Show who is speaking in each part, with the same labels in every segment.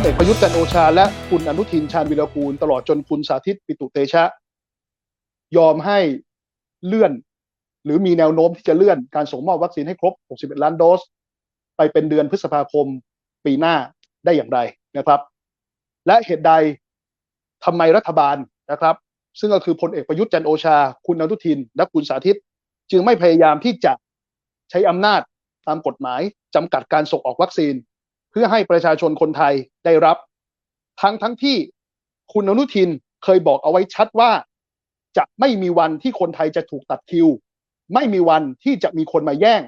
Speaker 1: ลเอกประยุทธ์จันโอชา และคุณอนุทินชาญวิรกูล ตลอดจนคุณสาธิตปิตุเตชะ ยอมให้เลื่อน หรือมีแนวโน้มที่จะเลื่อนการส่งมอบวัคซีนให้ครบ 61 ล้านโดส ไปเป็นเดือนพฤษภาคมปีหน้าได้อย่างไรนะครับ และเหตุใดทำไมรัฐบาลนะครับ ซึ่งก็คือพลเอกประยุทธ์จันโอชา คุณอนุทิน และคุณสาธิต จึงไม่พยายามที่จะใช้อำนาจตามกฎหมายจำกัดการส่งออกวัคซีน เพื่อให้ประชาชนคนไทยได้รับ ทั้งทั้งที่คุณอนุทินเคยบอกเอาไว้ชัดว่า จะไม่มีวันที่คนไทยจะถูกตัดคิว ไม่มีวันที่จะมีคนมาแย่ง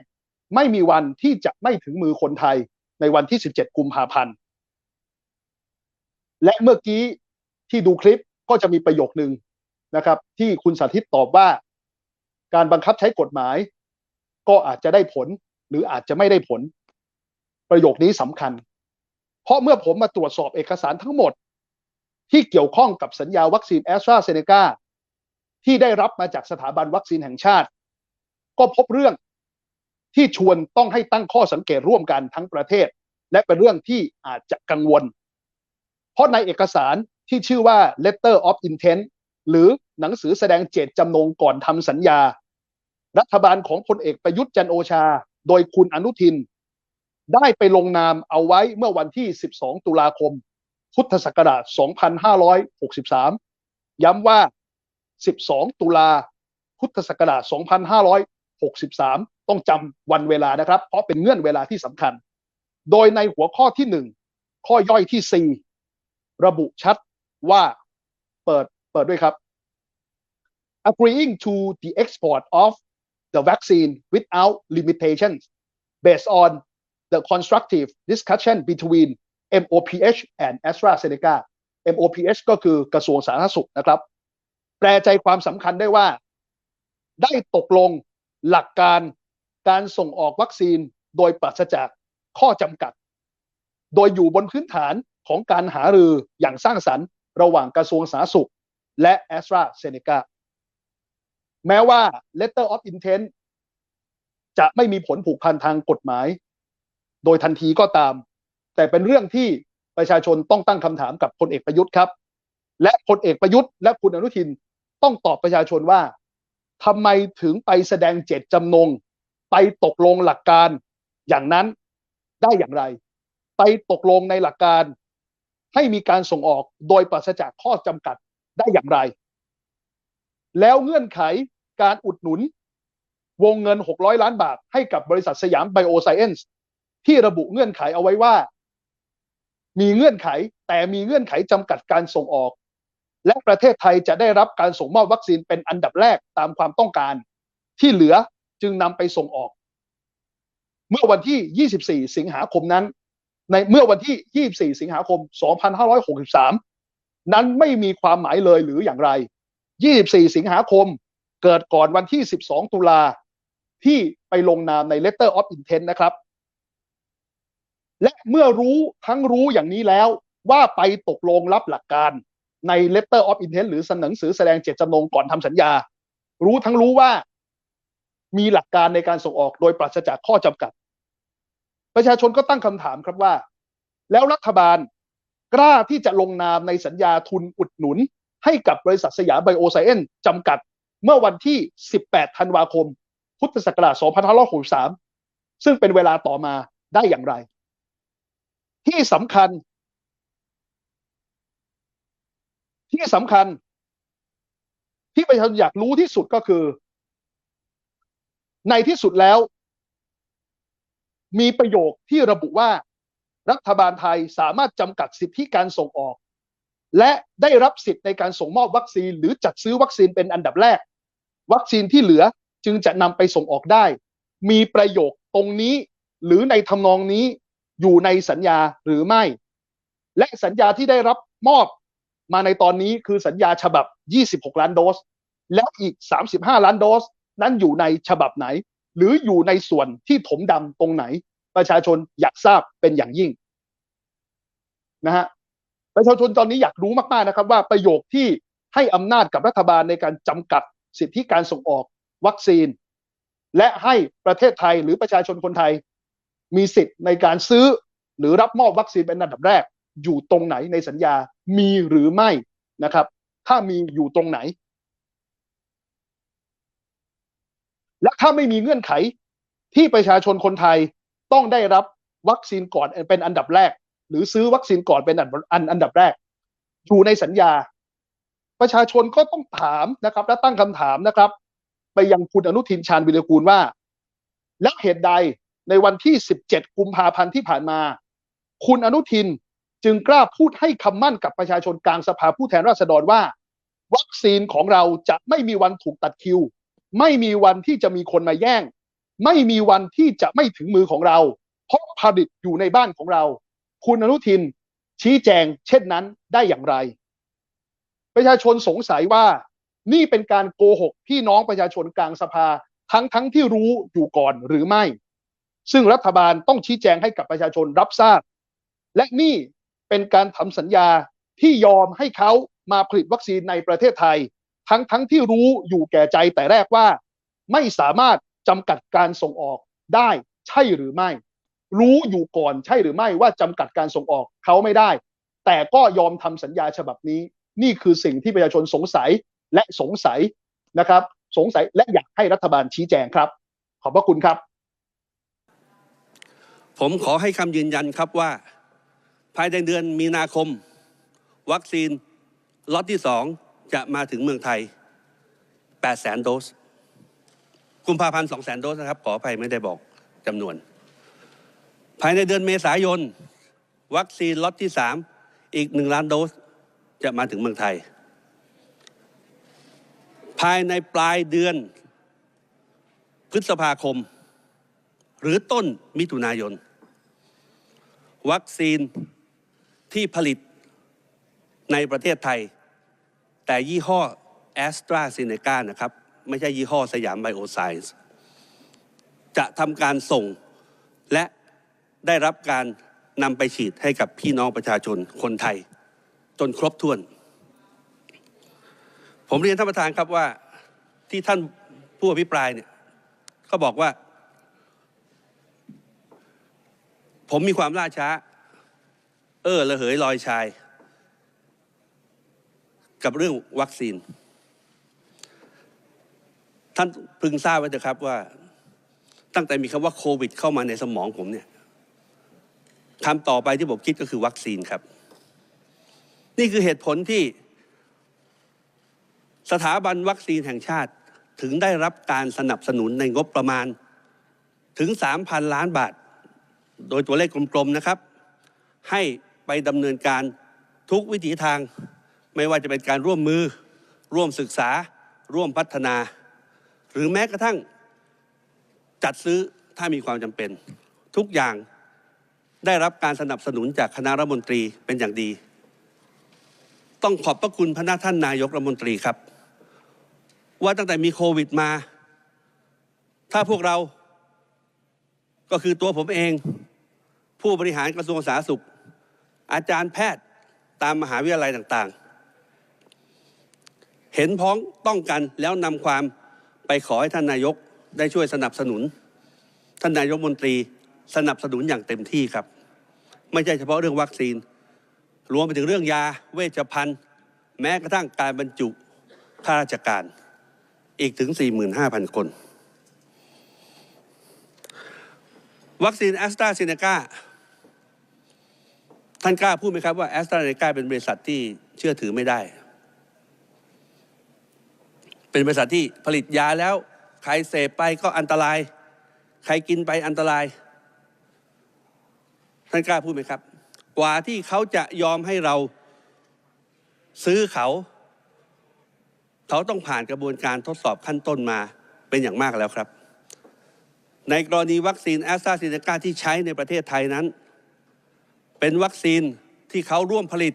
Speaker 1: ไม่มีวันที่จะไม่ถึงมือคนไทยในวันที่ 17 กุมภาพันธ์ และเมื่อกี้ที่ดูคลิปก็จะมีประโยคนึงนะครับ ที่คุณสาธิตตอบว่า การบังคับใช้กฎหมาย ก็อาจจะได้ผลหรืออาจจะไม่ได้ผล ประโยคนี้สำคัญ เพราะเมื่อผมมาตรวจสอบเอกสารทั้งหมด ที่เกี่ยวข้องกับสัญญาวัคซีนแอสตราเซเนกาที่ได้รับมาจากสถาบันวัคซีนแห่งชาติ ก็พบเรื่องที่ชวนต้องให้ตั้งข้อสังเกตร่วมกันทั้งประเทศ และเป็นเรื่องที่อาจจะกังวล เพราะในเอกสารที่ชื่อว่า letter of intent หรือหนังสือแสดงเจตจำนงก่อนทำสัญญา รัฐบาลของพลเอกประยุทธ์จันโอชา โดยคุณอนุทิน ได้ไปลงนามเอาไว้เมื่อวันที่ 12 ตุลาคม พุทธศักราช 2563 ย้ำว่า 12 ตุลา พุทธศักราช 2563 ต้องจำวันเวลานะครับ เพราะเป็นเงื่อนเวลาที่สำคัญ โดยในหัวข้อที่ 1 ข้อย่อยที่ 4 ระบุชัดว่าเปิดเปิดด้วยครับ agreeing to the export of the vaccine without limitations based on the constructive discussion between MOPH and AstraZeneca MOPH ก็คือกระทรวงสาธารณสุขนะครับ แปลใจความสำคัญได้ว่า ได้ตกลงหลักการการส่งออกวัคซีนโดยปราศจากข้อจำกัด โดยอยู่บนพื้นฐานของการหารืออย่างสร้างสรรค์ ระหว่างกระทรวงสาธารณสุข และ AstraZeneca แม้ว่า letter of intent จะไม่มีผลผูกพันทางกฎหมาย โดยทันทีก็ตาม แต่เป็นเรื่องที่ประชาชนต้องตั้งคำถามกับพลเอกประยุทธ์ครับ และพลเอกประยุทธ์และคุณอนุทินต้องตอบประชาชนว่าทำไมถึงไปแสดงเจตจำนง ไปตกลงหลักการอย่างนั้นได้อย่างไร ไปตกลงในหลักการให้มีการส่งออกโดยปราศจากข้อจำกัดได้อย่างไร แล้วเงื่อนไขการอุดหนุนวงเงิน 600 ล้านบาทให้กับบริษัทสยามไบโอไซเอนซ์ ที่ระบุเงื่อนไขเอาไว้ว่า มีเงื่อนไขแต่มีเงื่อนไขจำกัดการส่งออก และประเทศไทยจะได้รับการส่งมอบวัคซีนเป็นอันดับแรกตามความต้องการ ที่เหลือจึงนำไปส่งออก เมื่อวันที่ 24 สิงหาคมนั้น ในเมื่อวันที่ 24 สิงหาคม 2563 นั้นไม่มีความหมายเลยหรืออย่างไร 24 สิงหาคมเกิดก่อนวันที่ 12 ตุลาที่ไปลงนามใน letter of intent นะครับ และเมื่อรู้ทั้งรู้อย่างนี้แล้ว ว่าไปตกลงรับหลักการใน letter of intent หรือหนังสือแสดงเจตจำนงก่อนทำสัญญา รู้ทั้งรู้ว่ามีหลักการในการส่งออกโดยปราศจากข้อจำกัด ประชาชนก็ตั้งคำถามครับว่า แล้วรัฐบาลกล้าที่จะลงนามในสัญญาทุนอุดหนุน ให้กับบริษัทสยามไบโอไซเอนจำกัด เมื่อวันที่ 18 ธันวาคม พุทธศักราช 2563 ซึ่งเป็นเวลาต่อมาได้อย่างไร ที่สำคัญ ที่สำคัญ ที่ประชาชนอยากรู้ที่สุดก็คือ ในที่สุดแล้ว มีประโยคที่ระบุว่ารัฐบาลไทยสามารถจำกัดสิทธิการส่งออก และได้รับสิทธิ์ในการส่งมอบวัคซีน หรือจัดซื้อวัคซีนเป็นอันดับแรก วัคซีนที่เหลือจึงจะนำไปส่งออกได้ มีประโยคตรงนี้หรือในทำนองนี้ อยู่ในสัญญาหรือไม่ และสัญญาที่ได้รับมอบมาในตอนนี้คือสัญญาฉบับ 26 ล้านโดส แล้วอีก 35 ล้านโดส นั้นอยู่ในฉบับไหน หรืออยู่ในส่วนที่ถมดำตรงไหน ประชาชนอยากทราบเป็นอย่างยิ่งนะฮะประชาชนตอนนี้อยากรู้มากๆนะครับ ว่าประโยคที่ให้อำนาจกับรัฐบาลในการจำกัดสิทธิการส่งออกวัคซีน และให้ประเทศไทยหรือประชาชนคนไทย มีสิทธิ์ในการซื้อ หรือรับมอบวัคซีนเป็นอันดับแรก อยู่ตรงไหนในสัญญามีหรือไม่นะครับ ถ้ามีอยู่ตรงไหน และถ้าไม่มีเงื่อนไขที่ประชาชนคนไทยต้องได้รับวัคซีนก่อนเป็นอันดับแรก หรือซื้อวัคซีนก่อนเป็นอันอันอันดับแรก อยู่ในสัญญา ประชาชนก็ต้องถามนะครับ และตั้งคำถามนะครับ ไปยังคุณอนุทินชาญวิรกูลว่า และเหตุใด ในวันที่ 17 กุมภาพันธ์ที่ผ่านมา คุณอนุทินจึงกล้าพูดให้คำมั่นกับประชาชนกลางสภาผู้แทนราษฎรว่า วัคซีนของเราจะไม่มีวันถูกตัดคิว ไม่มีวันที่จะมีคนมาแย่ง ไม่มีวันที่จะไม่ถึงมือของเรา เพราะผลิตอยู่ในบ้านของเรา คุณอนุทินชี้แจงเช่นนั้นได้อย่างไร ประชาชนสงสัยว่านี่เป็นการโกหกพี่น้องประชาชนกลางสภาทั้งทั้งที่รู้อยู่ก่อนหรือไม่ ซึ่งรัฐบาลต้องชี้แจงให้กับประชาชนรับทราบ และนี่เป็นการทำสัญญาที่ยอมให้เขามาผลิตวัคซีนในประเทศไทย ทั้งทั้งที่รู้อยู่แก่ใจแต่แรกว่า ไม่สามารถจำกัดการส่งออกได้ใช่หรือไม่ รู้อยู่ก่อนใช่หรือไม่ว่าจำกัดการส่งออกเขาไม่ได้ แต่ก็ยอมทำสัญญาฉบับนี้ นี่คือสิ่งที่ประชาชนสงสัยและสงสัยนะครับ สงสัยและอยากให้รัฐบาลชี้แจงครับ ขอบพระคุณครับ
Speaker 2: ผมขอให้คำยืนยันครับว่า ภายในเดือนมีนาคม วัคซีนล็อตที่สองจะมาถึงเมืองไทย 8 แสนโดส กุมภาพันธ์ 2 แสนโดสนะครับ ขออภัยไม่ได้บอกจำนวน ภายในเดือนเมษายน วัคซีนล็อตที่สามอีกหนึ่งล้านโดส จะมาถึงเมืองไทย ภายในปลายเดือนพฤษภาคม หรือต้นมิถุนายน วัคซีนที่ผลิตในประเทศไทย แต่ยี่ห้อแอสตราเซเนกานะครับ ไม่ใช่ยี่ห้อสยามไบโอไซส์จะทำการส่งและได้รับการนำไปฉีดให้กับพี่น้องประชาชนคนไทย จนครบถ้วน ผมเรียนท่านประธานครับว่าที่ท่านผู้อภิปรายเนี่ยก็บอกว่า ผมมีความล่าช้า เออระเหยลอยชาย กับเรื่องวัคซีน ท่านพึงทราบไว้เถอะครับว่า ตั้งแต่มีคำว่าโควิด เข้ามาในสมองผมเนี่ยคำต่อไปที่ผมคิดก็คือวัคซีนครับ นี่คือเหตุผลที่ สถาบันวัคซีนแห่งชาติถึงได้รับการสนับสนุนในงบประมาณถึง 3,000 ล้านบาท โดยตัวเลขกลมๆนะครับ ให้ไปดำเนินการทุกวิถีทาง ไม่ว่าจะเป็นการร่วมมือ ร่วมศึกษา ร่วมพัฒนา หรือแม้กระทั่งจัดซื้อถ้ามีความจำเป็น ทุกอย่างได้รับการสนับสนุนจากคณะรัฐมนตรีเป็นอย่างดี ต้องขอบพระคุณพระท่านนายกรัฐมนตรีครับ ว่าตั้งแต่มีโควิดมา ถ้าพวกเราก็คือตัวผมเอง ผู้บริหารกระทรวงสาธารณสุข อาจารย์แพทย์ตามมหาวิทยาลัยต่างๆ เห็นพ้องต้องกันแล้วนำความไปขอให้ท่านนายกได้ช่วยสนับสนุน ท่านนายกมนตรีสนับสนุนอย่างเต็มที่ครับ ไม่ใช่เฉพาะเรื่องวัคซีน รวมไปถึงเรื่องยาเวชภัณฑ์ แม้กระทั่งการบรรจุข้าราชการอีกถึง 45,000 คน วัคซีนแอสตราเซเนกา ท่านกล้าพูดไหมครับว่าแอสตราเซเนกาเป็นบริษัทที่เชื่อถือไม่ได้ เป็นบริษัทที่ผลิตยาแล้ว ใครเสพไปก็อันตราย ใครกินไปอันตราย ท่านกล้าพูดไหมครับ กว่าที่เขาจะยอมให้เราซื้อเขา เขาต้องผ่านกระบวนการทดสอบขั้นต้นมาเป็นอย่างมากแล้วครับ ในกรณีวัคซีนแอสตราเซเนกาที่ใช้ในประเทศไทยนั้น เป็นวัคซีนที่เขาร่วมผลิต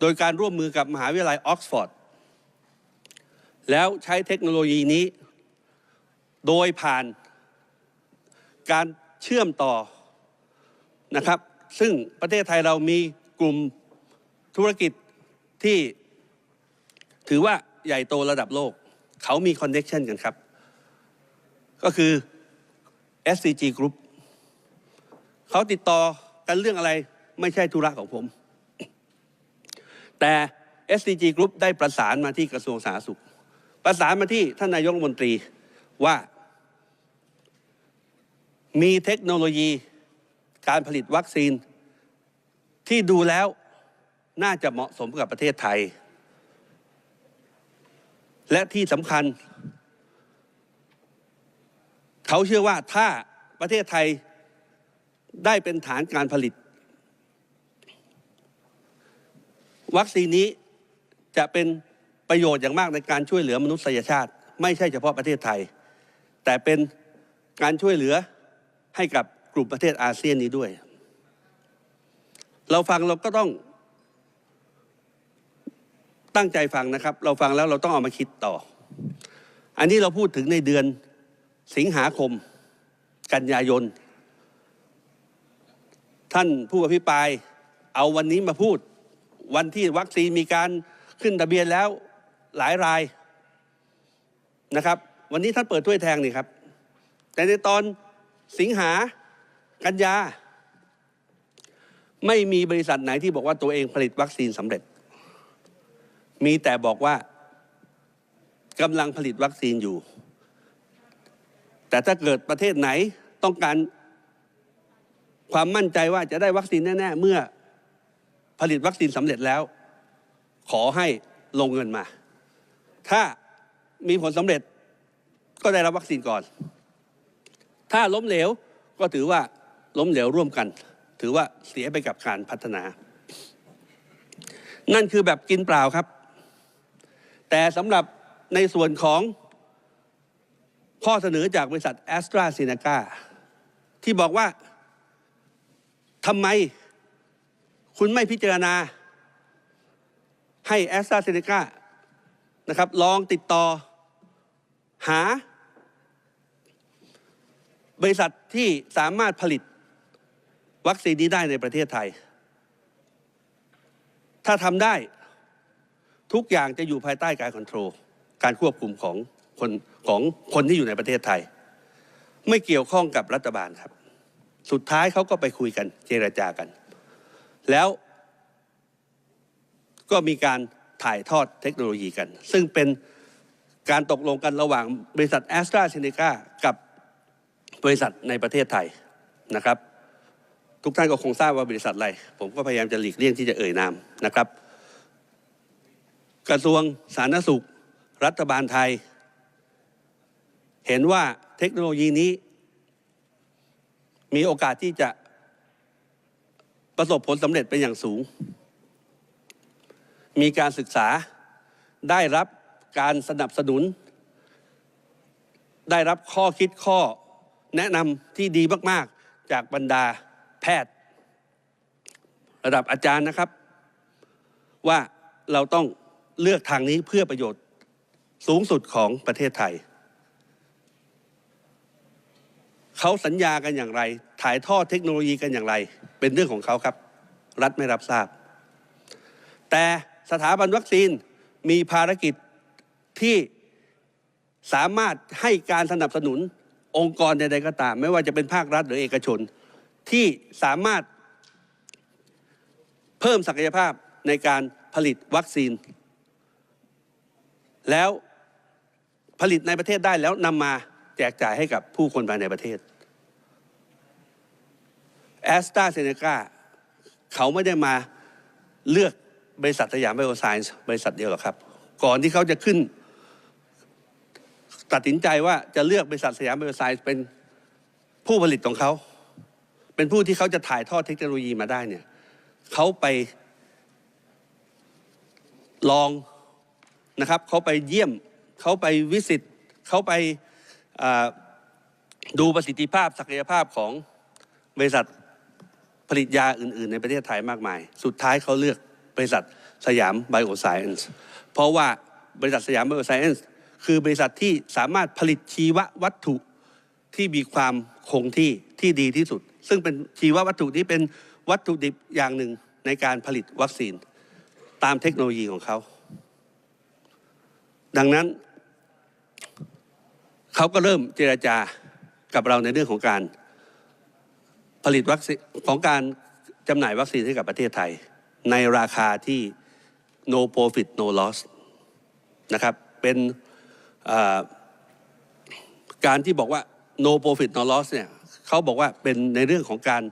Speaker 2: โดยการร่วมมือกับมหาวิทยาลัยออกซฟอร์ดแล้วใช้เทคโนโลยีนี้ โดยผ่านการเชื่อมต่อนะครับ ซึ่งประเทศไทยเรามีกลุ่มธุรกิจที่ถือว่าใหญ่โตระดับโลก เขามีคอนเน็ชันกันครับ ก็คือ SCG Group เขาติดต่อกันเรื่องอะไรไม่ใช่ธุระของผม แต่ SDG Group ได้ประสานมาที่กระทรวงสาธารณสุข ประสานมาที่ท่านนายกรัฐมนตรีว่า มีเทคโนโลยีการผลิตวัคซีน ที่ดูแล้วน่าจะเหมาะสมกับประเทศไทย และที่สำคัญ เขาเชื่อว่าถ้าประเทศไทย ได้เป็นฐานการผลิต วัคซีนนี้จะเป็นประโยชน์อย่างมากในการช่วยเหลือมนุษยชาติ ไม่ใช่เฉพาะประเทศไทย แต่เป็นการช่วยเหลือให้กับกลุ่มประเทศอาเซียนนี้ด้วย เราฟังเราก็ต้องตั้งใจฟังนะครับ เราฟังแล้วเราต้องเอามาคิดต่อ อันนี้เราพูดถึงในเดือนสิงหาคม กันยายน ท่านผู้อภิปรายเอาวันนี้มาพูด วันที่วัคซีนมีการขึ้นทะเบียนแล้วหลายรายนะครับ วันนี้ท่านเปิดถ้วยแทงนี่ครับ แต่ในตอนสิงหากันยา ไม่มีบริษัทไหนที่บอกว่าตัวเองผลิตวัคซีนสำเร็จ มีแต่บอกว่ากำลังผลิตวัคซีนอยู่ แต่ถ้าเกิดประเทศไหนต้องการ ความมั่นใจว่าจะได้วัคซีนแน่ๆ เมื่อผลิตวัคซีนสำเร็จแล้ว ขอให้ลงเงินมา ถ้ามีผลสำเร็จก็ได้รับวัคซีนก่อน ถ้าล้มเหลวก็ถือว่าล้มเหลวร่วมกัน ถือว่าเสียไปกับการพัฒนา นั่นคือแบบกินเปล่าครับ แต่สำหรับในส่วนของข้อเสนอจากบริษัทแอสตราเซเนกาที่บอกว่า ทำไม คุณไม่พิจารณา ให้แอสตราเซเนกานะครับลองติดต่อหา บริษัทที่สามารถผลิต วัคซีนนี้ได้ในประเทศไทย ถ้าทำได้ทุกอย่างจะอยู่ภายใต้การคอนโทรลการควบคุมของคนของคนที่อยู่ในประเทศไทย ไม่เกี่ยวข้องกับรัฐบาลครับ สุดท้ายเขาก็ไปคุยกันเจรจากัน แล้วก็มีการถ่ายทอดเทคโนโลยีกัน ซึ่งเป็นการตกลงกันระหว่างบริษัทแอสตราเซเนกากับบริษัทในประเทศไทยนะครับ ทุกท่านก็คงทราบว่าบริษัทอะไร ผมก็พยายามจะหลีกเลี่ยงที่จะเอ่ยนามนะครับ กระทรวงสาธารณสุข รัฐบาลไทย เห็นว่าเทคโนโลยีนี้ มีโอกาสที่จะประสบผลสำเร็จเป็นอย่างสูง มีการศึกษาได้รับการสนับสนุน ได้รับข้อคิดข้อแนะนำที่ดีมาก ๆ จากบรรดาแพทย์ ระดับอาจารย์นะครับ ว่าเราต้องเลือกทางนี้เพื่อประโยชน์สูงสุดของประเทศไทย เขาสัญญากันอย่างไร ถ่ายทอดเทคโนโลยีกันอย่างไร เป็นเรื่องของเขาครับ รัฐไม่รับทราบ แต่สถาบันวัคซีนมีภารกิจที่สามารถให้การสนับสนุนองค์กรใดๆก็ตาม ไม่ว่าจะเป็นภาครัฐหรือเอกชน ที่สามารถเพิ่มศักยภาพในการผลิตวัคซีน แล้วผลิตในประเทศได้แล้วนำมา แจกจ่ายให้กับผู้คนภายในประเทศแอสตราเซเนกาเขาไม่ได้มาเลือกบริษัทสยามไบโอไซน์บริษัทเดียวหรอกครับ ก่อนที่เขาจะขึ้น ตัดสินใจว่าจะเลือกบริษัทสยามไบโอไซน์เป็นผู้ผลิตของเขา เป็นผู้ที่เขาจะถ่ายทอดเทคโนโลยีมาได้เนี่ยเขาไปลองนะครับเขาไปเยี่ยมเขาไปวิสิตเขาไป ดูประสิทธิภาพศักยภาพของบริษัทผลิตยาอื่น ๆ ในประเทศไทยมากมาย สุดท้ายเขาเลือกบริษัทสยามไบโอไซเอนซ์เพราะว่าบริษัทสยามไบโอไซเอนซ์คือบริษัทที่สามารถผลิตชีววัตถุที่มีความคงที่ที่ดีที่สุด ซึ่งเป็นชีววัตถุที่เป็นวัตถุดิบอย่างหนึ่งในการผลิตวัคซีน ตามเทคโนโลยีของเขา ดังนั้น เขาก็เริ่มเจราจากับเราในเรื่องของการผลิตวัคซีนของการจำหน่ายวัคซีนให้กับประเทศไทย ในราคาที่ no profit no loss นะครับเป็นการที่บอกว่า no profit no loss เนี่ยเขาบอกว่าเป็นในเรื่องของการ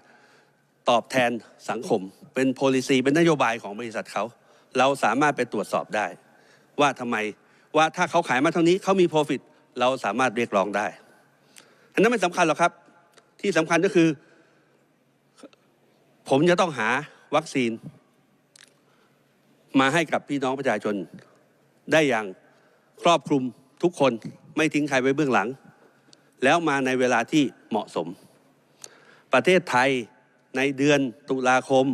Speaker 2: ตอบแทนสังคม เป็น policy เป็นนโยบายของบริษัทเขา เราสามารถไปตรวจสอบได้ ว่าทำไมว่าถ้าเขาขายมาเท่านี้เขามี profit เราสามารถเรียกร้องได้ อันนั้นไม่สำคัญหรอกครับ ที่สำคัญก็คือ ผมจะต้องหาวัคซีน มาให้กับพี่น้องประชาชนได้อย่างครอบคลุมทุกคนไม่ทิ้งใครไว้เบื้องหลัง แล้วมาในเวลาที่เหมาะสม ประเทศไทยในเดือนตุลาคม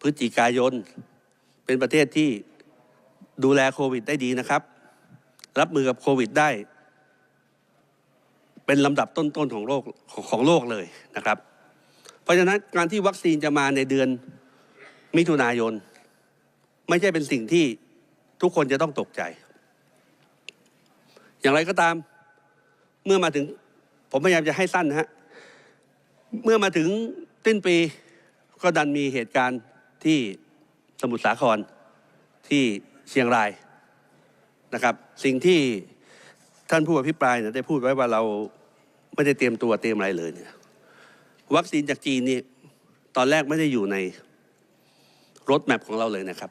Speaker 2: พฤศจิกายน เป็นประเทศที่ดูแลโควิดได้ดีนะครับ รับมือกับโควิดได้ เป็นลำดับต้นๆของโลกของของโลกเลยนะครับ เพราะฉะนั้นการที่วัคซีนจะมาในเดือนมิถุนายน ไม่ใช่เป็นสิ่งที่ทุกคนจะต้องตกใจ อย่างไรก็ตามเมื่อมาถึงผมพยายามจะให้สั้นนะฮะ เมื่อมาถึงสิ้นปีก็ดันมีเหตุการณ์ที่สมุทรสาครที่เชียงราย นะครับ สิ่งที่ท่านผู้อภิปรายเนี่ยได้พูดไว้ว่าเราไม่ได้เตรียมตัวเตรียมอะไรเลยเนี่ยวัคซีนจากจีนนี่ตอนแรกไม่ได้อยู่ในรถแมพของเราเลยนะครับ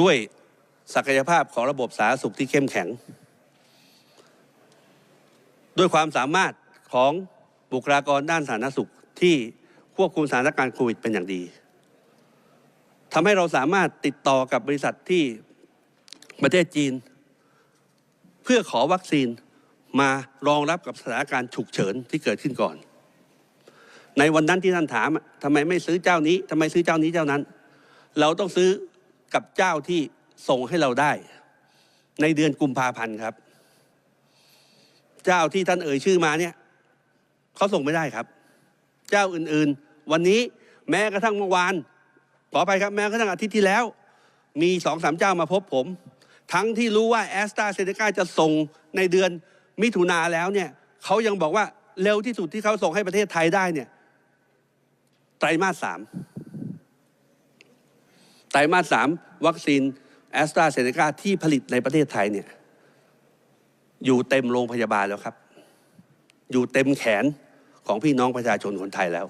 Speaker 2: ด้วยศักยภาพของระบบสาธารณสุขที่เข้มแข็ง ด้วยความสามารถของบุคลากรด้านสาธารณสุขที่ควบคุมสถานการณ์โควิดเป็นอย่างดีทำให้เราสามารถติดต่อกับบริษัทที่ ประเทศจีน เพื่อขอวัคซีนมารองรับกับสถานการณ์ฉุกเฉินที่เกิดขึ้นก่อน ในวันนั้นที่ท่านถามทำไมไม่ซื้อเจ้านี้ทำไมซื้อเจ้านี้เจ้านั้น เราต้องซื้อกับเจ้าที่ส่งให้เราได้ ในเดือนกุมภาพันธ์ครับ เจ้าที่ท่านเอ่ยชื่อมาเนี่ยเขาส่งไม่ได้ครับ เจ้าอื่นๆ วันนี้แม้กระทั่งเมื่อวานขอไปครับแม้กระทั่งอาทิตย์ที่แล้ว มีสองสามเจ้ามาพบผม ทั้งที่รู้ว่าแอสตราเซเนกาจะส่งในเดือนมิถุนาแล้วเนี่ยเขายังบอกว่าเร็วที่สุดที่เขาส่งให้ประเทศไทยได้เนี่ยไตรมาสสามไตรมาสสามวัคซีนแอสตราเซเนกาที่ผลิตในประเทศไทยเนี่ยอยู่เต็มโรงพยาบาลแล้วครับ อยู่เต็มแขนของพี่น้องประชาชนคนไทยแล้ว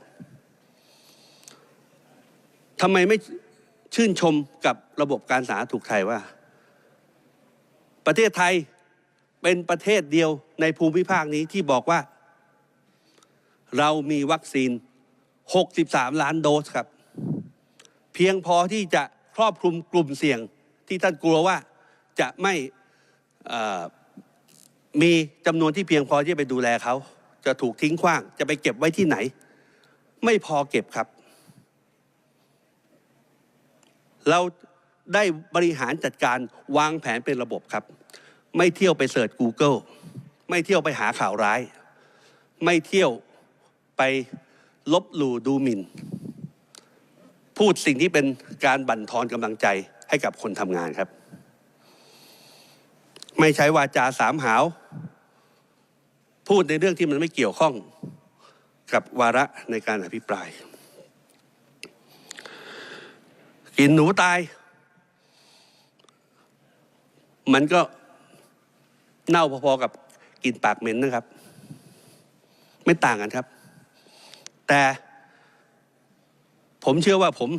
Speaker 2: ทำไมไม่ชื่นชมกับระบบการสาธารณสุขไทยว่า ประเทศไทยเป็นประเทศเดียวในภูมิภาคนี้ที่บอกว่า เรามีวัคซีน 63 ล้านโดสครับ เพียงพอที่จะครอบคลุมกลุ่มเสี่ยงที่ท่านกลัวว่าจะไม่มีจำนวนที่เพียงพอที่จะไปดูแลเขา จะถูกทิ้งขว้าง จะไปเก็บไว้ที่ไหน ไม่พอเก็บครับ เรา ได้บริหารจัดการวางแผนเป็นระบบครับ ไม่เที่ยวไปเสิร์ช Google ไม่เที่ยวไปหาข่าวร้าย ไม่เที่ยวไปลบหลู่ดูหมิ่น พูดสิ่งที่เป็นการบั่นทอนกำลังใจให้กับคนทำงานครับ ไม่ใช้วาจาสามหาว พูดในเรื่องที่มันไม่เกี่ยวข้องกับวาระในการอภิปราย กินหนูตาย มันก็เน่าพอๆกับกินปากเหม็นนะครับ ไม่ต่างกันครับ แต่ผมเชื่อว่าผม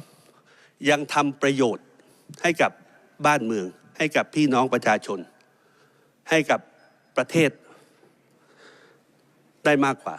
Speaker 2: ยังทำประโยชน์ให้กับบ้านเมือง ให้กับพี่น้องประชาชน ให้กับประเทศได้มากกว่า